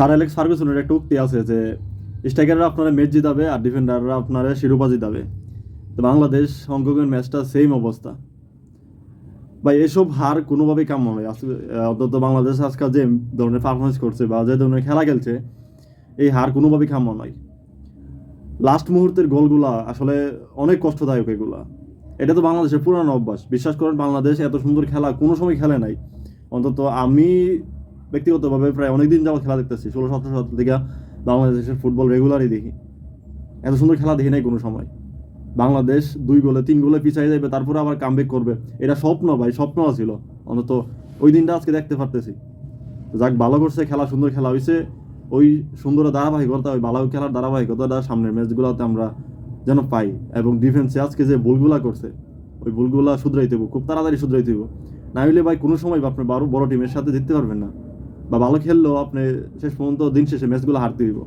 Sir Alex ফার্গুসনের একটা উক্তি আছে যে, স্ট্রাইকাররা আপনারা ম্যাচ জিতাবে আর ডিফেন্ডাররা আপনারা শিরোপা জিতাবে। তো বাংলাদেশ, হংকংয়ের ম্যাচটা সেম অবস্থা। বা এসব হার কোনোভাবেই কাম্য নয়। অন্তত বাংলাদেশ আজকাল যে ধরনের পারফরমেন্স করছে বা যে ধরনের খেলা খেলছে, এই হার কোনোভাবেই কাম্য নয়। লাস্ট মুহূর্তের গোলগুলা আসলে অনেক কষ্টদায়ক এগুলা। এটা তো বাংলাদেশের পুরানো অভ্যাস। বিশ্বাস করেন, বাংলাদেশ এত সুন্দর খেলা কোনো সময় খেলে নাই। অন্তত আমি ব্যক্তিগতভাবে প্রায় অনেকদিন যাবত খেলা দেখতেছি। ষোলো সতেরো শতক থেকে বাংলাদেশের ফুটবল রেগুলারই দেখি। এত সুন্দর খেলা দেখি নাই কোনো সময়। বাংলাদেশ দুই গোলে, তিন গোলে পিছিয়ে যাবে তারপরে আবার কামব্যাক করবে। এটা স্বপ্ন ভাই, স্বপ্ন ছিল অন্তত ওই দিনটা আজকে দেখতে পারতেছি। যাক, ভালো করছে, খেলা সুন্দর খেলা হয়েছে ওই সুন্দর ধারাবাহিকতা, ওই ভালো খেলার ধারাবাহিকতাটা সামনের ম্যাচগুলোতে আমরা যেন পাই। এবং ডিফেন্সে আজকে যে ভুলগুলা করছে, ওই ভুলগুলা শুধরাইতে খুব তাড়াতাড়ি শুধরাইতে না হইলে ভাই কোনো সময় আপনি বড় বড় টিমের সাথে জিততে পারবেন না। বা ভালো খেললেও আপনি শেষ পর্যন্ত দিন শেষে ম্যাচগুলো হারতে হইব।